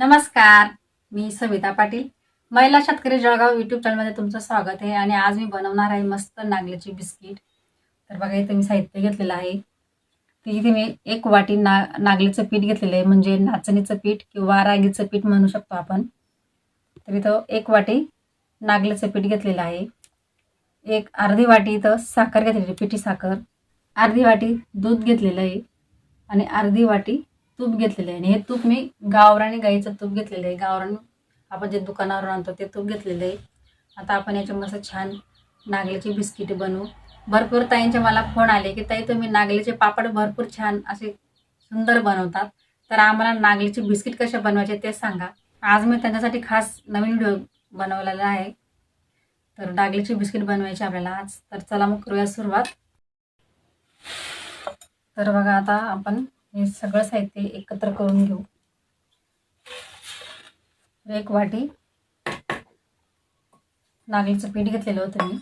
नमस्कार मी सविता पाटील. महिला शेतकरी जळगाव युट्यूब चॅनलमध्ये तुमचं स्वागत आहे आणि आज मी बनवणार आहे मस्त नागल्याची बिस्किट. तर बघा इथे मी साहित्य घेतलेलं आहे. तर इथे मी एक वाटी ना नागलीचं पीठ घेतलेलं आहे म्हणजे नाचणीचं पीठ किंवा रागीचं पीठ म्हणू शकतो आपण. तर इथं एक वाटी नागलीचं पीठ घेतलेलं आहे. एक अर्धी वाटी इथं साखर घेतलेली पिठी साखर. अर्धी वाटी दूध घेतलेलं आहे आणि अर्धी वाटी तूप घेतलेलं आहे. आणि हे तूप मी गावरानी गाईचं तूप घेतलेलं आहे. गावरान आपण जे दुकानावर आणतो ते तूप घेतलेलं आहे. आता आपण याच्या मस्त छान नागलीची बिस्किटे बनवू. भरपूर ताईंचे मला फोन आले की ताई तुम्ही नागलीचे पापड भरपूर छान असे सुंदर बनवतात. तर आम्हाला नागलीची बिस्किट कसे बनवायचे ते सांगा. आज मी त्यांच्यासाठी खास नवीन व्हिडिओ बनवलेला आहे. तर नागलीचे बिस्किट बनवायची आपल्याला आज. तर चला मग करूया सुरुवात. तर बघा आता आपण हे सगळं साहित्य एकत्र करून घेऊ. एक वाटी नागलीचं पीठ घेतलेलं होतं मी.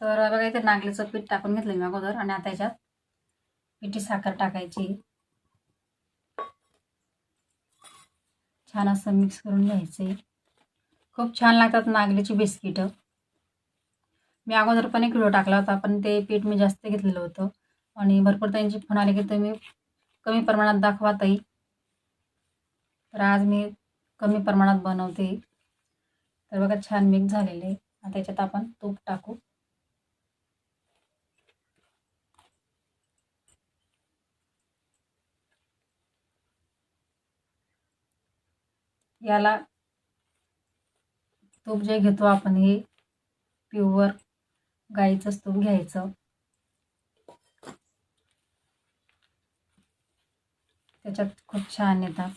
तर बघा इथे नागलीचं पीठ टाकून घेतलं मी अगोदर आणि आता याच्यात पिठी साखर टाकायची. छान असं मिक्स करून घ्यायचे खूप छान लागतात नागलीची बिस्किटं मी अगोदर पण एक किलो टाकला होता पण ते पीठ मी जास्त घेतलेलं होतं. आणि भरपूर त्यांची फोन आले की तुम्ही कमी प्रमाणात दाखवा ताई. तर आज मी कमी प्रमाणात बनवते. तर बघा छान मिक्स झालेले. आणि त्याच्यात आपण तूप टाकू. याला तूप जे घेतो आपण हे प्युअर गाईचंच तूप घ्यायचं. त्याच्यात खूप छान येतात.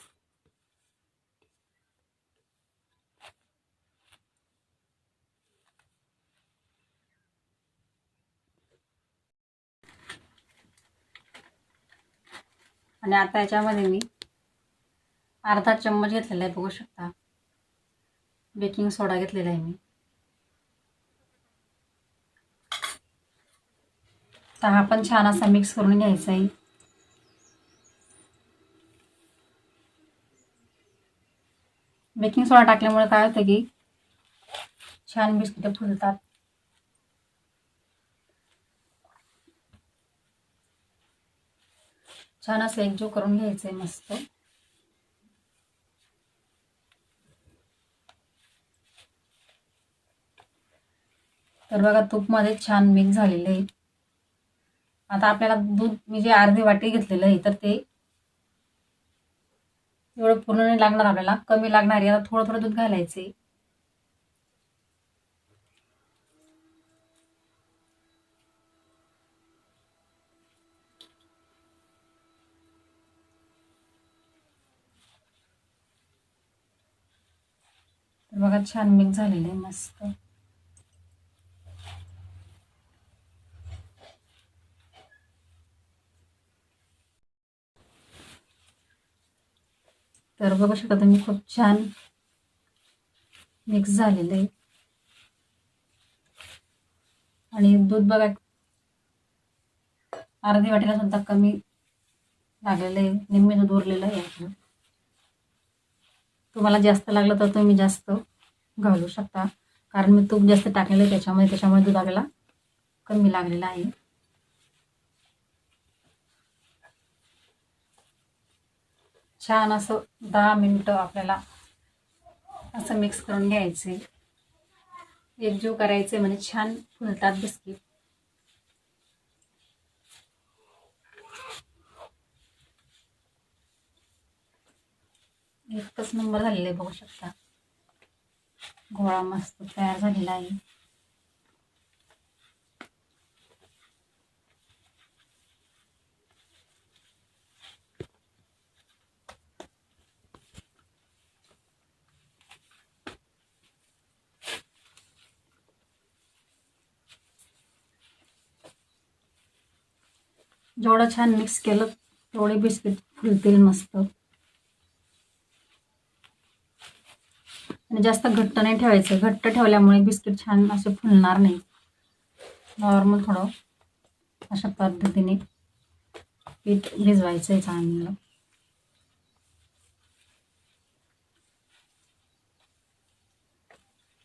आणि आता याच्यामध्ये मी अर्धा चम्मच घेतलेला आहे बघू शकता. बेकिंग सोडा घेतलेला आहे मी. तर हा पण छान असा मिक्स करून घ्यायचा आहे. बेकिंग सोडा टाकल्यामुळे काय होतं की छान बिस्किटं फुलतात. छान असं एकजीव करून घ्यायचं आहे मस्त. तर बघा तूपमध्ये छान मिक्स झालेलं आहे. आता आपल्याला दूध मी जे अर्धी वाटी घेतलेलं आहे तर ते एवढं पूर्ण नाही लागणार आपल्याला. कमी लागणार आहे. आता थोडं थोडं दूध घालायचे बघा छान मिक्स झालेलं आहे. मस्त. तर बघू शकता तुम्ही खूप छान मिक्स झालेलं आहे. आणि दूध बघा अर्धी वाटेला सुद्धा कमी लागलेलं आहे. निम्मे दूध उरलेलं आहे आपलं तुम्हाला जास्त लागलं तर तुम्ही जास्त घालू शकता. कारण मी तूप जास्त टाकलेलं आहे त्याच्यामुळे त्याच्यामुळे दूध आपल्याला कमी लागलेलं आहे. छान असं दहा मिनटं आपल्याला असं मिक्स करून घ्यायचे. एकजीव करायचे म्हणजे छान फुलतात बिस्किट. एकच नंबर झालेला आहे बघू शकता. गोळा मस्त तयार झालेला आहे. जेवढं छान मिक्स केलं तेवढे बिस्किट फुलतील मस्त. आणि जास्त घट्ट नाही ठेवायचं. घट्ट ठेवल्यामुळे बिस्किट छान असे फुलणार नाही नॉर्मल थोडं अशा पद्धतीने पीठ भिजवायचं आहे चांगलं.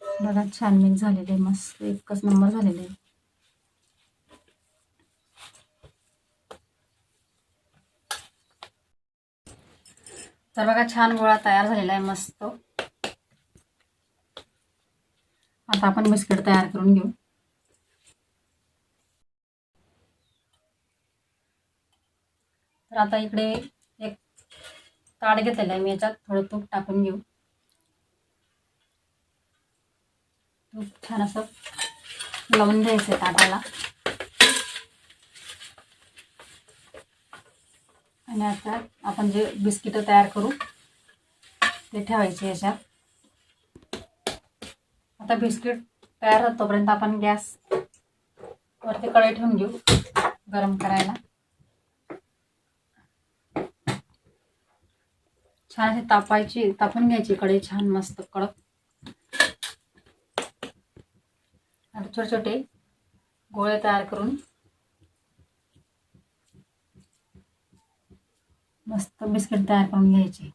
बघा छान मिक्स झालेले मस्त एकच नंबर झालेले आहे. तर बघा छान गोळा तयार झालेला आहे मस्त. आता आपण बिस्किट तयार करून घेऊ. तर आता इकडे एक ताट घेतलेलं आहे मी याच्यात थोडं तूप टाकून घेऊ. तूप छान असं लावून द्यायचं ताटाला. आणि आता आपण जे बिस्किट तयार करू ते ठेवायचे याच्यात. आता बिस्किट तयार होतोपर्यंत आपण गॅस वरती कढई ठेवून घेऊ गरम करायला. छान अशी तापायची तापून घ्यायची कढई छान मस्त कडक. आणि छोटे छोटे गोळे तयार करून मस्त बिस्किट तयार करून घ्यायचे.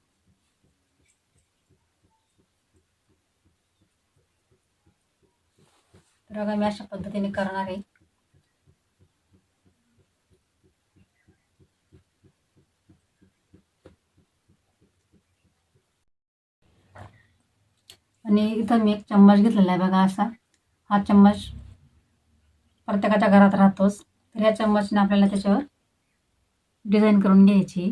तर बघा मी अशा पद्धतीने करणार आहे. आणि इथं मी एक चम्मच घेतलेला आहे बघा असा. हा चम्मच प्रत्येकाच्या घरात राहतोच. तर या चम्मचने आपल्याला त्याच्यावर डिझाईन करून घ्यायची.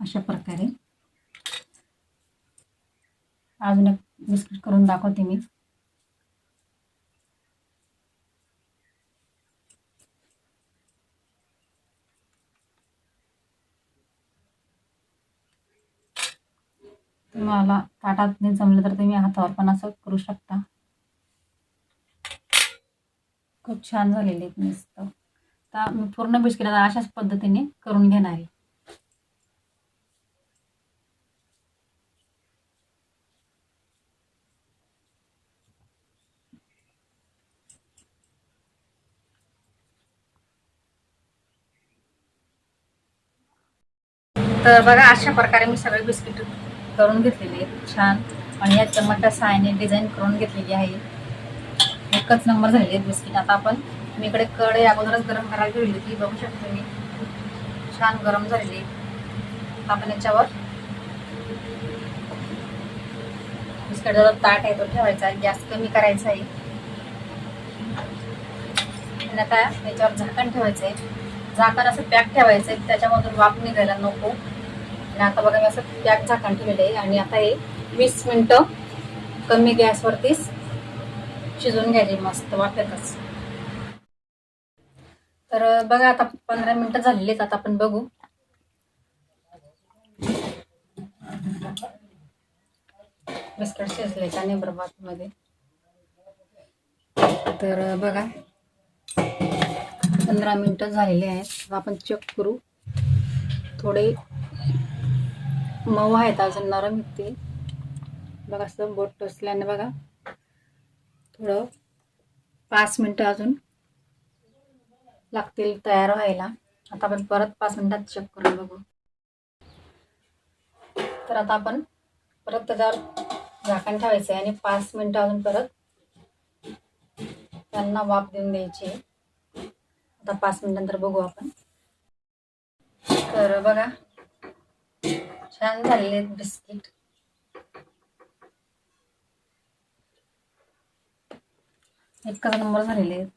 अशा प्रकारे. अजून एक बिस्किट करून दाखवते मी. तुम्हाला ताटात नाही जमलं तर तुम्ही हातावर पण असं करू शकता. खूप छान झालेले आहेत मस्त तर मी पूर्ण बिस्किट अशाच पद्धतीने करून घेणार. आहे तर बघा अशा प्रकारे मी सगळे बिस्किट करून घेतलेले आहेत. छान. आणि या चमचा सहाय्याने डिझाईन करून घेतलेली आहे. एकच नंबर झालेले आहेत बिस्किट. आता आपण मी इकडे कढई अगोदरच गरम करायला ठेवली होती. बघू शकतो मी छान गरम झालेली आपण याच्यावर बिस्किट जो ताट आहे तो ठेवायचा. आहे गॅस कमी करायचा आहे. आणि आता याच्यावर झाकण ठेवायचं आहे. झाकण असं पॅक ठेवायचं आहे त्याच्यामधून वाफ निघायला नको. आणि आता बघा मी असं पॅक झाकण ठेवलेलं आहे आणि आता हे वीस मिनटं कमी गॅसवरतीच शिजवून घ्यायचे मस्त वाफेतच. तर बघा आता पंधरा मिनिटं झालेली आहेत आता आपण बघू. बिस्किट शिजले का नेबरबात मध्ये तर बघा. पंधरा मिनटं झालेले आहेत. आपण चेक करू. थोडे मऊ आहेत अजून नरम आहेत ते. बघा असं बोट टोचल्याने बघा. थोडं पाच मिनटं अजून लागतील तयार व्हायला. आता आपण परत पाच मिनटात चेक करून बघू. तर आता आपण परत त्याच्यावर झाकण ठेवायचं आहे आणि पाच मिनटं अजून परत त्यांना वाफ देऊन द्यायची आहे. आता पाच मिनिटांतर बघू आपण. तर बघा छान झालेले आहेत बिस्किट इतकाच नंबर झालेले आहेत.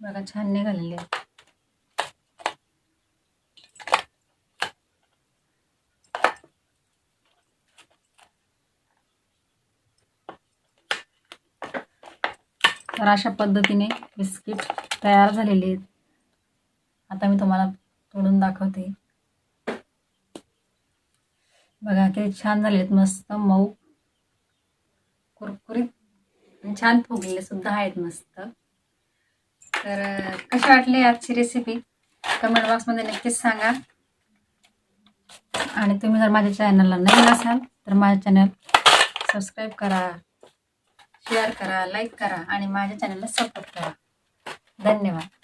बघा छान निघालेले आहेत. तर अशा पद्धतीने बिस्किट तयार झालेले आहेत. आता मी तुम्हाला तोडून दाखवते. बघा किती छान झाले आहेत. मस्त मऊ कुरकुरीत छान फुगलेले सुद्धा आहेत मस्त. तर कशी वाटली आजची रेसिपी कमेंट बॉक्समध्ये नक्कीच सांगा. आणि तुम्ही जर माझ्या चॅनलला नवीन असाल तर माझ्या चॅनल सबस्क्राईब करा. शेअर करा लाईक करा आणि माझ्या चॅनलला सपोर्ट करा. धन्यवाद.